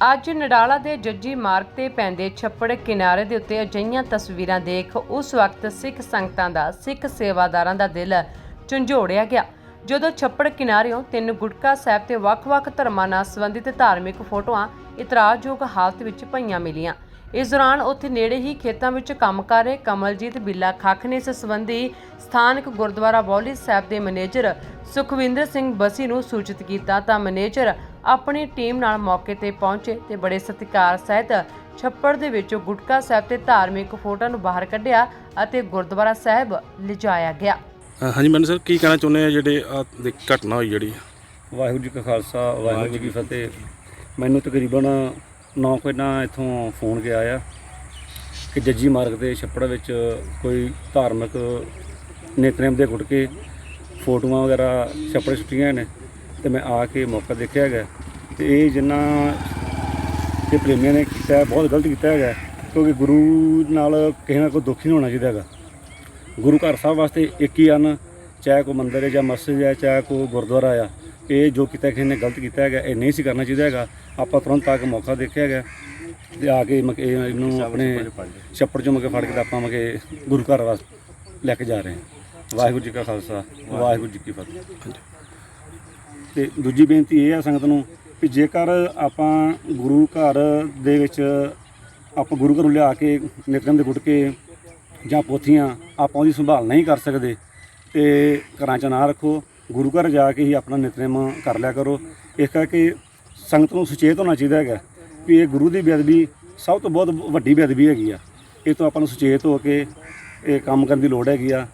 ਅੱਜ ਨਡਾਲਾ ਦੇ ਜੱਜੀ ਮਾਰਗ ਤੇ ਪੈਂਦੇ ਛੱਪੜ ਕਿਨਾਰੇ ਦੇ ਉੱਤੇ ਅਜਈਆਂ ਤਸਵੀਰਾਂ ਦੇਖ ਉਸ ਵਕਤ ਸਿੱਖ ਸੰਗਤਾਂ ਦਾ, ਸਿੱਖ ਸੇਵਾਦਾਰਾਂ ਦਾ ਦਿਲ ਝੰਜੋੜਿਆ ਗਿਆ। ਜਦੋਂ ਛੱਪੜ ਕਿਨਾਰਿਓਂ ਤਿੰਨ ਗੁਟਕਾ ਸਾਹਿਬ ਤੇ ਵੱਖ-ਵੱਖ ਧਰਮਾਂ ਨਾਲ ਸੰਬੰਧਿਤ ਧਾਰਮਿਕ ਫੋਟੋਆਂ ਇਤਰਾਜ਼ਯੋਗ ਹਾਲਤ ਵਿੱਚ ਪਈਆਂ ਮਿਲੀਆਂ। ਇਸ ਦੌਰਾਨ ਉੱਥੇ ਨੇੜੇ ਹੀ ਖੇਤਾਂ ਵਿੱਚ ਕੰਮ ਕਰ ਰਹੇ ਕਮਲਜੀਤ ਬਿੱਲਾ ਖੱਖ ਨੇ ਇਸ ਸੰਬੰਧੀ ਸਥਾਨਕ ਗੁਰਦੁਆਰਾ ਬੌਲੀ ਸਾਹਿਬ ਦੇ ਮੈਨੇਜਰ ਸੁਖਵਿੰਦਰ ਸਿੰਘ ਬਸੀ ਨੂੰ ਸੂਚਿਤ ਕੀਤਾ। ਤਾਂ ਮੈਨੇਜਰ ਆਪਣੀ ਟੀਮ ਨਾਲ ਮੌਕੇ ਤੇ ਪਹੁੰਚੇ ਤੇ ਬੜੇ ਸਤਿਕਾਰ ਸਹਿਤ ਛੱਪੜ ਦੇ ਵਿੱਚੋਂ ਗੁਟਕਾ ਸਾਹਿਬ ਤੇ ਧਾਰਮਿਕ ਫੋਟੋਆਂ ਨੂੰ ਬਾਹਰ ਕੱਢਿਆ ਅਤੇ ਗੁਰਦੁਆਰਾ ਸਾਹਿਬ ਲਿਜਾਇਆ ਗਿਆ। ਹਾਂਜੀ ਮੈਨੂੰ ਸਰ ਕੀ ਕਹਿਣਾ ਚਾਹੁੰਦੇ ਆ ਜਿਹੜੇ ਆਹ ਘਟਨਾ ਹੋਈ ਜਿਹੜੀ? ਵਾਹਿਗੁਰੂ ਜੀ ਕਾ ਖਾਲਸਾ ਵਾਹਿਗੁਰੂ ਜੀ ਕੀ ਫਤਿਹ। ਮੈਨੂੰ ਤਕਰੀਬਨ 9 ਵਜੇ ਨਾਲ ਇੱਥੋਂ ਫੋਨ ਗਿਆ ਆ ਕਿ ਜੱਜੀ ਮਾਰਗ ਦੇ ਛੱਪੜ ਵਿੱਚ ਕੋਈ ਧਾਰਮਿਕ ਨੇਤਰੇਮ ਦੇ ਗੁਟਕੇ ਫੋਟੋਆਂ ਵਗੈਰਾ ਛੱਪੜ ਸੁੱਟੀਆਂ ਨੇ ਤੇ ਮੈਂ ਆ ਕੇ ਮੌਕਾ ਦੇਖਿਆ ਹੈਗਾ। ਤੇ ਇਹ ਜਿੰਨਾ ਤੇ ਪ੍ਰੇਮੀਆਂ ਨੇ ਕੀਤਾ ਬਹੁਤ ਗਲਤ ਕੀਤਾ ਹੈਗਾ ਕਿਉਂਕਿ ਗੁਰੂ ਨਾਲ ਕਿਸੇ ਨਾਲ ਕੋਈ ਦੁੱਖ ਨਹੀਂ ਹੋਣਾ ਚਾਹੀਦਾ ਹੈਗਾ। ਗੁਰੂ ਘਰ ਸਾਹਿਬ ਵਾਸਤੇ ਇੱਕ ਹੀ ਹਨ ਚਾਹੇ ਕੋਈ ਮੰਦਿਰ ਹੈ ਜਾਂ ਮਸਜਿਦ ਹੈ ਚਾਹੇ ਕੋਈ ਗੁਰਦੁਆਰਾ ਆ ਇਹ ਜੋ ਕੀਤਾ ਕਿਸੇ ਨੇ ਗਲਤ ਕੀਤਾ ਹੈਗਾ ਇਹ ਨਹੀਂ ਸੀ ਕਰਨਾ ਚਾਹੀਦਾ ਹੈਗਾ। ਆਪਾਂ ਤੁਰੰਤ ਆ ਕੇ ਮੌਕਾ ਦੇਖਿਆ ਹੈਗਾ ਤੇ ਆ ਕੇ ਮਕ ਇਹਨੂੰ ਆਪਣੇ ਛੱਪੜ ਚੋਂ ਮਕੇ ਫੜ ਕੇ ਤੇ ਆਪਾਂ ਮਕੇ ਗੁਰੂ ਘਰ ਵਾਸਤੇ ਲੈ ਕੇ ਜਾ ਰਹੇ ਹਾਂ। ਵਾਹਿਗੁਰੂ ਜੀ ਕਾ ਖਾਲਸਾ ਵਾਹਿਗੁਰੂ ਜੀ ਕੀ ਫਤਿਹ। ਤੇ ਦੂਜੀ ਬੇਨਤੀ ਇਹ ਆ ਸੰਗਤ ਨੂੰ ਵੀ ਜੇਕਰ ਆਪਾਂ ਗੁਰੂ ਘਰ ਦੇ ਵਿੱਚ ਆਪਾਂ ਗੁਰੂ ਘਰੋਂ ਲਿਆ ਕੇ ਨਿਤਨੇਮ ਦੇ ਗੁਟਕੇ ਜਾਂ ਪੋਥੀਆਂ ਆਪਾਂ ਉਹਦੀ ਸੰਭਾਲ ਨਹੀਂ ਕਰ ਸਕਦੇ, ਤੇ ਘਰਾਂ 'ਚ ਨਾ ਰੱਖੋ, ਗੁਰੂ ਘਰ ਜਾ ਕੇ ਹੀ ਆਪਣਾ ਨਿਤਨਮ ਕਰ ਲਿਆ ਕਰੋ। ਇਸ ਕਰਕੇ ਸੰਗਤ ਨੂੰ ਸੁਚੇਤ ਹੋਣਾ ਚਾਹੀਦਾ ਹੈਗਾ ਵੀ ਇਹ ਗੁਰੂ ਦੀ ਬੇਅਦਬੀ ਸਭ ਤੋਂ ਬਹੁਤ ਵੱਡੀ ਬੇਅਦਬੀ ਹੈਗੀ ਆ। ਇਹ ਤੋਂ ਆਪਾਂ ਨੂੰ ਸੁਚੇਤ ਹੋ ਕੇ ਇਹ ਕੰਮ ਕਰਨ ਦੀ ਲੋੜ ਹੈਗੀ ਆ।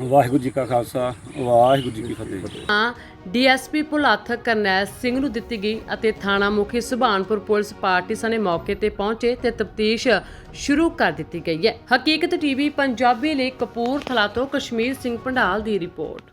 ਵਾਹਿਗੁਰੂ ਜੀ ਕਾ ਖਾਲਸਾ, ਵਾਹਿਗੁਰੂ ਜੀ ਕੀ ਫਤਿਹ। ਹਾਂ, ਡੀਐਸਪੀ ਭੁਲੱਥ ਕਰਨੈਲ ਸਿੰਘ ਨੂੰ ਦਿੱਤੀ ਗਈ ਅਤੇ ਥਾਣਾ ਮੁਖੀ ਸੁਭਾਨਪੁਰ ਪੁਲਿਸ ਪਾਰਟੀ ਸਨੇ ਮੌਕੇ ਤੇ ਪਹੁੰਚੇ ਤੇ ਤਫਤੀਸ਼ ਸ਼ੁਰੂ ਕਰ ਦਿੱਤੀ ਗਈ ਹੈ। ਹਕੀਕਤ ਟੀਵੀ ਪੰਜਾਬੀ ਲਈ ਕਪੂਰਥਲਾ ਤੋਂ ਕਸ਼ਮੀਰ ਸਿੰਘ ਪੰਡਾਲ ਦੀ ਰਿਪੋਰਟ।